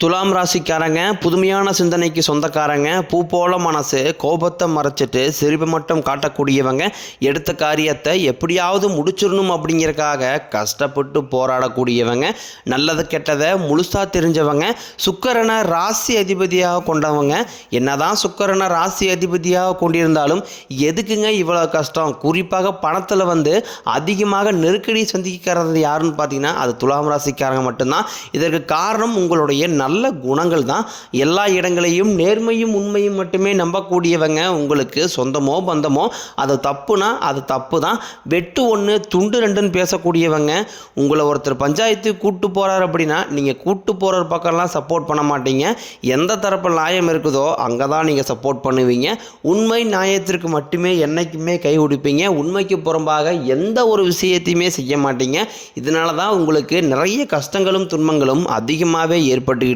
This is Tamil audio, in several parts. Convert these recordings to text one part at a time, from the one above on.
துலாம் ராசிக்காரங்க புதுமையான சிந்தனைக்கு சொந்தக்காரங்க பூ போல மனசு கோபத்தை மறைச்சிட்டு சிரிப்பு மட்டும் காட்டக்கூடியவங்க எடுத்த காரியத்தை எப்படியாவது முடிச்சிடணும் அப்படிங்கிறக்காக கஷ்டப்பட்டு போராடக்கூடியவங்க நல்லது கெட்டதை முழுசாக தெரிஞ்சவங்க சுக்கரனை ராசி அதிபதியாக கொண்டவங்க. என்னதான் சுக்கரனை ராசி அதிபதியாக கொண்டிருந்தாலும் எதுக்குங்க இவ்வளோ கஷ்டம்? குறிப்பாக பணத்தில் வந்து அதிகமாக நெருக்கடி சந்திக்கிறது யாருன்னு பார்த்தீங்கன்னா அது துலாம் ராசிக்காரங்க மட்டும்தான். இதற்கு காரணம் உங்களுடைய நல்ல குணங்கள் தான். எல்லா இடங்களையும் நேர்மையும் உண்மையும் மட்டுமே நம்பக்கூடியவங்க உங்களுக்கு சொந்தமோ பந்தமோ. அது தப்புனா அது தப்பு தான் வெட்டு ஒன்று துண்டு ரெண்டுன்னு பேசக்கூடியவங்க உங்களை ஒருத்தர் பஞ்சாயத்து கூட்டு போகிறார் அப்படின்னா நீங்கள் கூட்டு போகிற பக்கம்லாம் சப்போர்ட் பண்ண மாட்டீங்க. எந்த தரப்பில் நியாயம் இருக்குதோ அங்கே தான் நீங்கள் சப்போர்ட் பண்ணுவீங்க. உண்மை நியாயத்திற்கு மட்டுமே என்றைக்குமே கை கொடுப்பீங்க உண்மைக்கு புறம்பாக எந்த ஒரு விஷயத்தையுமே செய்ய மாட்டீங்க. இதனால தான் உங்களுக்கு நிறைய கஷ்டங்களும் துன்பங்களும் அதிகமாகவே ஏற்பட்டுக்கிட்டு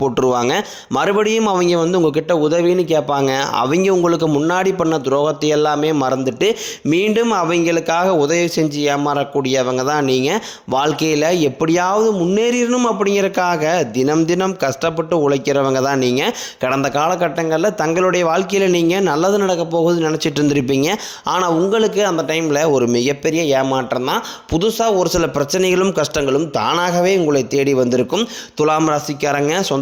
போட்டுருவாங்க. மறுபடியும் அவங்க வந்து உங்ககிட்ட உதவின்னு கேட்பாங்க. அவங்க உங்களுக்கு முன்னாடி பண்ண துரோகத்தை எல்லாமே மறந்துட்டு மீண்டும் அவங்களுக்காக உதவி செஞ்சு ஏமாறக்கூடியவங்க தான் நீங்கள் வாழ்க்கையில் எப்படியாவது முன்னேறிடணும் அப்படிங்கிறக்காக தினம் தினம் கஷ்டப்பட்டு உழைக்கிறவங்க தான் நீங்கள் கடந்த காலகட்டங்களில் தங்களுடைய வாழ்க்கையில் நீங்கள் நல்லது நடக்க போகுதுன்னு நினச்சிட்டு இருந்திருப்பீங்க. ஆனால் உங்களுக்கு அந்த டைமில் ஒரு மிகப்பெரிய ஏமாற்றம் தான். புதுசாக ஒரு சில பிரச்சனைகளும் கஷ்டங்களும் தானாகவே உங்களை தேடி வந்திருக்கும். துலாம் ராசிக்காரங்க சொந்த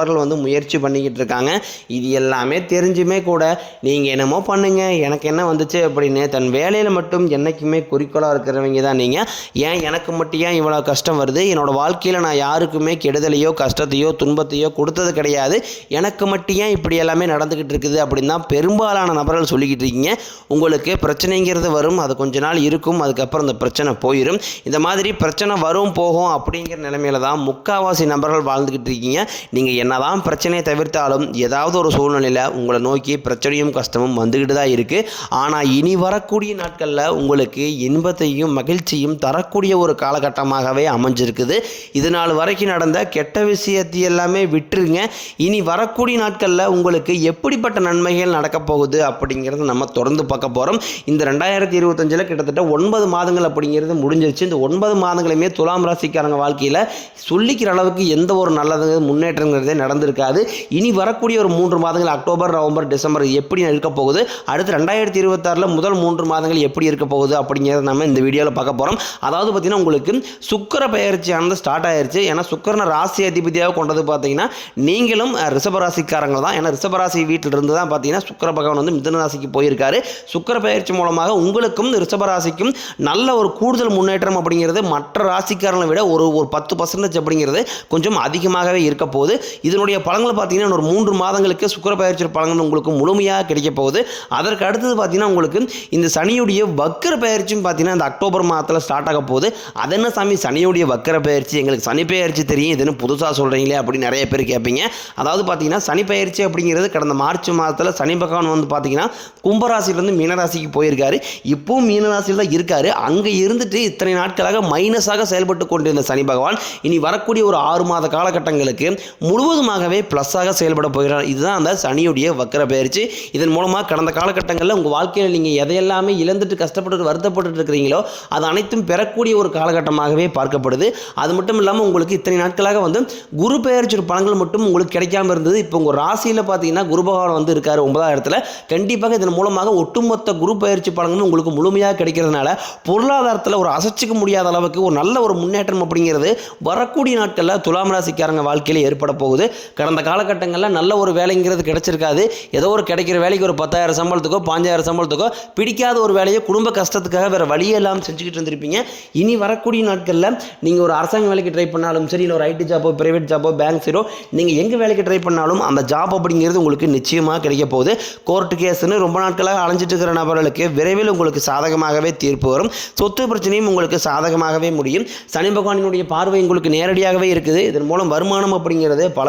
நபர்கள் வந்து முயற்சி பண்ணிக்கிட்டு இருக்காங்க இது எல்லாமே தெரிஞ்சுமே கூட நீங்கள் என்னமோ பண்ணுங்க. எனக்கு என்ன வந்துச்சு அப்படின்னு தன் வேலையில் மட்டும் என்றைக்குமே குறிக்கோளாக இருக்கிறவங்க தான் நீங்கள் ஏன் எனக்கு மட்டும் ஏன் இவ்வளோ கஷ்டம் வருது? என்னோட வாழ்க்கையில் நான் யாருக்குமே கெடுதலையோ கஷ்டத்தையோ துன்பத்தையோ கொடுத்தது கிடையாது. எனக்கு மட்டும் ஏன் இப்படி எல்லாமே நடந்துக்கிட்டு இருக்குது அப்படின்னு தான் பெரும்பாலான நபர்கள் சொல்லிக்கிட்டு இருக்கீங்க. உங்களுக்கு பிரச்சனைங்கிறது வரும். அது கொஞ்ச நாள் இருக்கும். அதுக்கப்புறம் அந்த பிரச்சனை போயிடும் இந்த மாதிரி பிரச்சனை வரும் போகும் அப்படிங்கிற நிலைமையில தான் முக்காவாசி நபர்கள் வாழ்ந்துக்கிட்டு இருக்கீங்க. நீங்கள் என்னதான் பிரச்சனையை தவிர்த்தாலும் ஏதாவது ஒரு சூழ்நிலையில் உங்களை நோக்கி பிரச்சனையும் கஷ்டமும் வந்துக்கிட்டு தான் இருக்குது ஆனால் இனி வரக்கூடிய நாட்களில் உங்களுக்கு இன்பத்தையும் மகிழ்ச்சியும் தரக்கூடிய ஒரு காலகட்டமாகவே அமைஞ்சிருக்குது. இது நாள் வரைக்கும் நடந்த கெட்ட விஷயத்தை எல்லாமே விட்டுருங்க. இனி வரக்கூடிய நாட்களில் உங்களுக்கு எப்படிப்பட்ட நன்மைகள் நடக்கப் போகுது அப்படிங்கிறத நம்ம தொடர்ந்து பார்க்க போகிறோம் இந்த ரெண்டாயிரத்தி இருபத்தஞ்சில் கிட்டத்தட்ட ஒன்பது மாதங்கள் அப்படிங்கிறது முடிஞ்சிருச்சு. இந்த ஒன்பது மாதங்களுமே துலாம் ராசிக்காரங்க வாழ்க்கையில் சொல்லிக்கிற அளவுக்கு எந்த ஒரு நல்லது முன்னேற்றங்கிறதே நடந்திருக்காது. இனி வரக்கூடிய ஒரு மூன்று மாதங்கள் அக்டோபர் நவம்பர் டிசம்பர் எப்படி இருக்க போகுது? அடுத்து ரெண்டாயிரத்தி இருபத்தாறில் முதல் மூன்று மாதங்கள் எப்படி இருக்க போகுது அப்படிங்கிறத நம்ம இந்த வீடியோவில் பார்க்க போகிறோம் அதாவது பார்த்தீங்கன்னா உங்களுக்கு சுக்கர பயிற்சியானது ஸ்டார்ட் ஆயிருச்சு. ஏன்னா சுக்கரனை ராசி அதிபதியாக கொண்டது பார்த்தீங்கன்னா நீங்களும் அஹ், ரிஷபராசிக்காரங்க தான். ஏன்னா ரிஷபராசி வீட்டில் இருந்து தான் பார்த்தீங்கன்னா சுக்கர பகவான் வந்து மிதன ராசிக்கு போயிருக்காரு. சுக்கர பயிற்சி மூலமாக உங்களுக்கும் ரிஷபராசிக்கும் நல்ல ஒரு கூடுதல் முன்னேற்றம் அப்படிங்கிறது மற்ற ராசிக்காரங்களை விட ஒரு ஒரு பத்து பர்சன்டேஜ் அப்படிங்கிறது கொஞ்சம் அதிகமாகவே இருக்க போகுது. இதனுடைய பலன்கள் பார்த்தீங்கன்னா ஒரு மூன்று மாதங்களுக்கு சுக்கர பயிற்சி பலன்கள் உங்களுக்கு முழுமையாக கிடைக்க போகுது. அதற்கு அடுத்தது பார்த்தீங்கன்னா உங்களுக்கு இந்த சனியுடைய வக்கர பயிற்சியும் பார்த்தீங்கன்னா இந்த அக்டோபர் மாதத்தில் ஸ்டார்ட் ஆக போகுது. அது என்ன சாமி? சனியுடைய வக்கர பயிற்சி எங்களுக்கு சனி பயிற்சி தெரியும் இதுன்னு புதுசாக சொல்கிறீங்களே அப்படின்னு நிறைய பேர் கேட்பீங்க. அதாவது பார்த்தீங்கன்னா சனி பயிற்சி அப்படிங்கிறது கடந்த மார்ச் மாதத்தில் சனி பகவான் வந்து பார்த்தீங்கன்னா கும்பராசிலேருந்து மீனராசிக்கு போயிருக்காரு. இப்போவும் மீனராசியில் தான் இருக்காரு. அங்கே இருந்துட்டு இத்தனை நாட்களாக மைனஸாக செயல்பட்டு கொண்டிருந்த சனி பகவான் இனி வரக்கூடிய ஒரு ஆறு மாத காலகட்டங்களுக்கு முழு முழுவதுமாகவே ப்ளஸ்ஸாக செயல்பட போகிறார். இதுதான் அந்த சனியுடைய வக்கர பயிற்சி. இதன் மூலமாக கடந்த காலகட்டங்களில் உங்கள் வாழ்க்கையில் நீங்கள் எதையெல்லாமே இழந்துட்டு கஷ்டப்பட்டு வருத்தப்பட்டு இருக்கிறீங்களோ அது அனைத்தும் பெறக்கூடிய ஒரு காலகட்டமாகவே பார்க்கப்படுது. அது மட்டும் இல்லாமல் உங்களுக்கு இத்தனை நாட்களாக வந்து குரு பெயர்ச்சி பலன்கள் மட்டும் உங்களுக்கு கிடைக்காம இருந்தது. இப்போ உங்கள் ராசியில் பார்த்தீங்கன்னா குரு பகவான் வந்து இருக்கார் ஒன்பதாம் இடத்துல. கண்டிப்பாக இதன் மூலமாக ஒட்டுமொத்த குரு பயிற்சி பலன்களும் உங்களுக்கு முழுமையாக கிடைக்கிறதுனால பொருளாதாரத்தில் ஒரு அசைச்சிக்க முடியாத அளவுக்கு ஒரு நல்ல ஒரு முன்னேற்றம் அப்படிங்கிறது வரக்கூடிய நாட்களில் துலாம் ராசிக்காரங்க வாழ்க்கையில் ஏற்பட போகுது. போது கடந்த காலகட்டங்களில் நல்ல ஒரு வேலைங்கிறது கிடைச்சிருக்காது. ஏதோ ஒரு கிடைக்கிற வேலைக்கு ஒரு பத்தாயிரம் சம்பளத்துக்கோ பாஞ்சாயிரம் சம்பளத்துக்கோ பிடிக்காத ஒரு வேலையை குடும்ப கஷ்டத்துக்காக வேறு வழியே இல்லாமல் செஞ்சுக்கிட்டு இருந்திருப்பீங்க. இனி வரக்கூடிய நாட்களில் நீங்கள் ஒரு அரசாங்க வேலைக்கு ட்ரை பண்ணாலும் சரி இல்லை ஒரு ஐடி ஜாப்போ பிரைவேட் ஜாப்போ பேங்க் சீரோ நீங்கள் எங்கே வேலைக்கு ட்ரை பண்ணாலும் அந்த ஜாப் அப்படிங்கிறது உங்களுக்கு நிச்சயமாக கிடைக்க போகுது. கோர்ட் கேஸ்னு ரொம்ப நாட்களாக அலைஞ்சிட்டு இருக்கிற நபர்களுக்கு விரைவில் உங்களுக்கு சாதகமாகவே தீர்ப்பு வரும். சொத்து பிரச்சனையும் உங்களுக்கு சாதகமாகவே முடியும். சனி பகவானினுடைய பார்வை உங்களுக்கு நேரடியாகவே இருக்குது. இதன் மூலம் வருமானம் அப்படிங்கிறது பல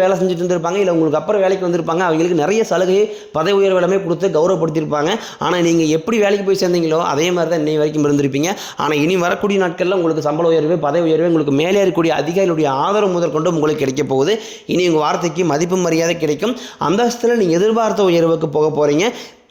வேலை செஞ்சுட்டு இருந்திருப்பாங்க இல்லை உங்களுக்கு அப்புறம் வேலைக்கு வந்திருப்பாங்க அவங்களுக்கு நிறைய சலுகை பதவி உயர்வு எல்லாமே கொடுத்து கௌரவப்படுத்தியிருப்பாங்க. ஆனால் நீங்கள் எப்படி வேலைக்கு போய் சேர்ந்தீங்களோ அதே மாதிரி தான் இன்னை வரைக்கும் இருந்திருப்பீங்க. ஆனால் இனி வரக்கூடிய நாட்களில் உங்களுக்கு சம்பள உயர்வு பதவி உயர்வு உங்களுக்கு மேலே இருக்கக்கூடிய அதிகாரிகளுடைய ஆதரவு முதற்கொண்டு உங்களுக்கு கிடைக்க போகுது. இனி உங்கள் வார்த்தைக்கு மதிப்பு மரியாதை கிடைக்கும். அந்தஸ்தில் நீங்கள் எதிர்பார்த்த உயர்வுக்கு போக போகிறீங்க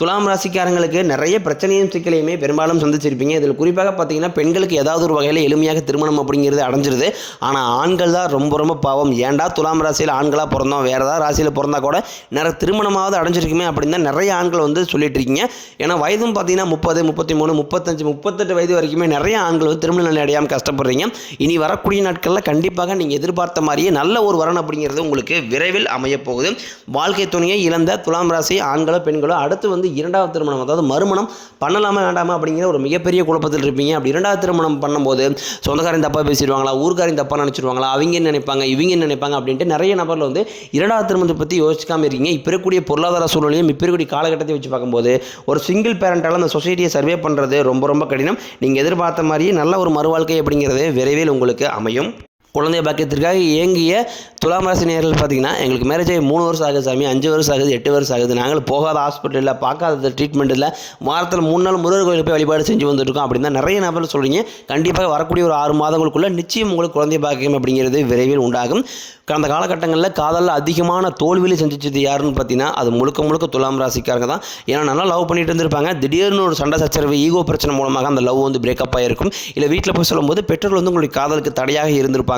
துலாம் ராசிக்காரங்களுக்கு நிறைய பிரச்சனையும் சிக்கலையுமே பெரும்பாலும் சந்திச்சிருப்பீங்க. இதில் குறிப்பாக பார்த்தீங்கன்னா பெண்களுக்கு ஏதாவது ஒரு வகையில் எளிமையாக திருமணம் அப்படிங்கிறது அடைஞ்சிருது. ஆனால் ஆண்கள் தான் ரொம்ப ரொம்ப பாவம். ஏன்டா துலாம் ராசியில் ஆண்களாக பிறந்தோம்? வேறு ஏதாவது ராசியில் பிறந்தா கூட நிறைய திருமணமாவது அடைஞ்சிருக்குமே அப்படின்னு தான் நிறைய ஆண்கள் வந்து சொல்லிட்டு இருக்கீங்க. ஏன்னா வயதும் பார்த்தீங்கன்னா முப்பது முப்பத்தி மூணு முப்பத்தஞ்சு முப்பத்தெட்டு வயது வரைக்குமே நிறைய ஆண்கள் வந்து திருமண நிலை அடையாமல் கஷ்டப்படுறீங்க. இனி வரக்கூடிய நாட்களில் கண்டிப்பாக நீங்கள் எதிர்பார்த்த மாதிரியே நல்ல ஒரு வரன் அப்படிங்கிறது உங்களுக்கு விரைவில் அமையப்போகுது வாழ்க்கை துணையை இழந்த துலாம் ராசி ஆண்களோ பெண்களோ அடுத்து வந்து வந்து இரண்டாவது திருமணம் அதாவது மறுமணம் பண்ணலாமா வேண்டாமா அப்படிங்கிற ஒரு மிகப்பெரிய குழப்பத்தில் இருப்பீங்க. அப்படி இரண்டாவது திருமணம் பண்ணும்போது சொந்தக்காரன் தப்பாக பேசிடுவாங்களா ஊர்க்காரன் தப்பாக நினச்சிடுவாங்களா அவங்க என்ன நினைப்பாங்க இவங்க என்ன நினைப்பாங்க அப்படின்ட்டு நிறைய நபரில் வந்து இரண்டாவது திருமணத்தை பற்றி யோசிக்காமல் இருக்கீங்க. இப்போ இருக்கக்கூடிய பொருளாதார சூழ்நிலையும் இப்போ இருக்கக்கூடிய காலகட்டத்தை வச்சு பார்க்கும்போது ஒரு சிங்கிள் பேரண்டால் அந்த சொசைட்டியை சர்வே பண்ணுறது ரொம்ப ரொம்ப கடினம். நீங்கள் எதிர்பார்த்த மாதிரியே நல்ல ஒரு மறுவாழ்க்கை அப்படிங்கிறது விரைவில் உங்களுக்கு அமையும். குழந்தை பாக்கியத்திற்காக இயங்கிய துலாம் ராசி நேர்கள் பார்த்தீங்கன்னா எங்களுக்கு மேரேஜ் ஆகி மூணு வருஷம் ஆகுது சாமி அஞ்சு வருஷம் ஆகுது எட்டு வருஷம் ஆகுது. நாங்கள் போகாத ஹாஸ்பிட்டலில் பார்க்காத ட்ரீட்மெண்ட் இல்லை. வாரத்தில் மூணு நாள் முருகர் கோயிலுக்கு போய் வழிபாடு செஞ்சு வந்துட்டுருக்கோம் அப்படின்னா நிறைய நபர்கள் சொல்கிறீங்க கண்டிப்பாக வரக்கூடிய ஒரு ஆறு மாதங்களுக்குள்ளே நிச்சயம் உங்களுக்கு குழந்தை பாக்கியம் அப்படிங்கிறது விரைவில் உண்டாகும். கடந்த காலகட்டங்களில் காதலில் அதிகமான தோல்வியில் செஞ்சிச்சது யாருன்னு பார்த்தீங்கன்னா அது முழுக்க முழுக்க துலாம் ராசிக்காரங்க தான். ஏன்னா நல்லா லவ் பண்ணிட்டு இருந்திருப்பாங்க. திடீர்னு ஒரு சண்டை சச்சரவு ஈகோ பிரச்சனை மூலமாக அந்த லவ் வந்து பிரேக்கப் ஆகிருக்கும் இல்லை வீட்டில் போய் சொல்லும்போது பெற்றோர்கள் வந்து உங்களுடைய காதலுக்கு தடையாக இருந்திருப்பாங்க.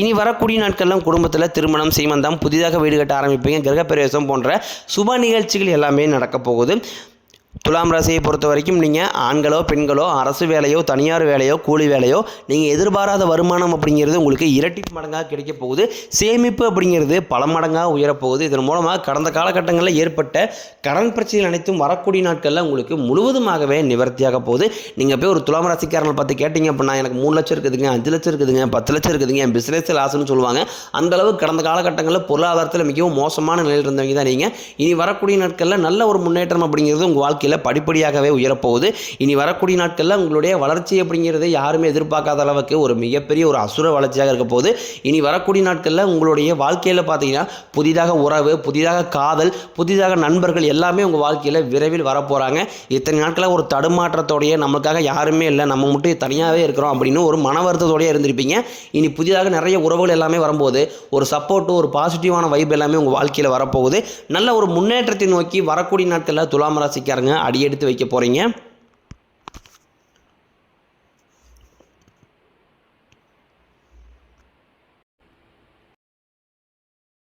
இனி வரக்கூடிய நாட்கள்லாம் குடும்பத்தில் திருமணம் சீமந்தம் புதிதாக வீடு கட்ட ஆரம்பிப்பீங்க கிரகப்பிரவேசம் போன்ற சுப நிகழ்ச்சிகள் எல்லாமே நடக்க போகுது. துலாம் ராசியை பொறுத்த வரைக்கும் நீங்கள் ஆண்களோ பெண்களோ அரசு வேலையோ தனியார் வேலையோ கூலி வேலையோ நீங்கள் எதிர்பாராத வருமானம் அப்படிங்கிறது உங்களுக்கு இரட்டி மடங்காக கிடைக்க போகுது. சேமிப்பு அப்படிங்கிறது பல மடங்காக உயரப்போகுது இதன் மூலமாக கடந்த காலகட்டங்களில் ஏற்பட்ட கடன் பிரச்சனைகள் அனைத்தும் வரக்கூடிய நாட்களில் உங்களுக்கு முழுவதுமாகவே நிவர்த்தியாக போகுது. நீங்கள் போய் ஒரு துலாம் ராசிக்காரங்களை பார்த்து கேட்டிங்க அப்படின்னா எனக்கு மூணு லட்சம் இருக்குதுங்க அஞ்சு லட்சம் இருக்குதுங்க பத்து லட்சம் இருக்குதுங்க என் பிஸ்னஸ் லாஸ்னு சொல்லுவாங்க. அந்த அளவு கடந்த காலகட்டங்களில் பொருளாதாரத்தில் மிகவும் மோசமான நிலையில் இருந்தவங்க தான் நீங்கள் இனி வரக்கூடிய நாட்களில் நல்ல ஒரு முன்னேற்றம் அப்படிங்கிறது உங்கள் வாழ்க்கையில் படிப்படியாகவே உயரப்போகுது. இனி வரக்கூடிய நாட்களில் உங்களுடைய வளர்ச்சி அப்படிங்கிறது யாருமே எதிர்பார்க்காத அளவுக்கு ஒரு மிகப்பெரிய ஒரு அசுர வளர்ச்சியாக இருக்க போகுது. இனி வரக்கூடிய நாட்களில் உங்களுடைய வாழ்க்கையில் பார்த்தீங்கன்னா புதிதாக உறவு புதிதாக காதல் புதிதாக நண்பர்கள் எல்லாமே உங்கள் வாழ்க்கையில் விரைவில் வரப்போகிறாங்க இத்தனை நாட்களாக ஒரு தடுமாற்றத்தோடைய நமக்காக யாருமே இல்லை. நம்ம மட்டும் தனியாகவே இருக்கிறோம் அப்படின்னு ஒரு மன வருத்தத்தோடய இருந்திருப்பீங்க. இனி புதிதாக நிறைய உறவுகள் எல்லாமே வரும்போது ஒரு சப்போர்ட்டு ஒரு பாசிட்டிவான வைப் எல்லாமே உங்கள் வாழ்க்கையில் வரப்போகுது. நல்ல ஒரு முன்னேற்றத்தை நோக்கி வரக்கூடிய நாட்களில் துலாம் ராசிக்காரங்க அடியெடுத்து வைக்க போகிறீங்க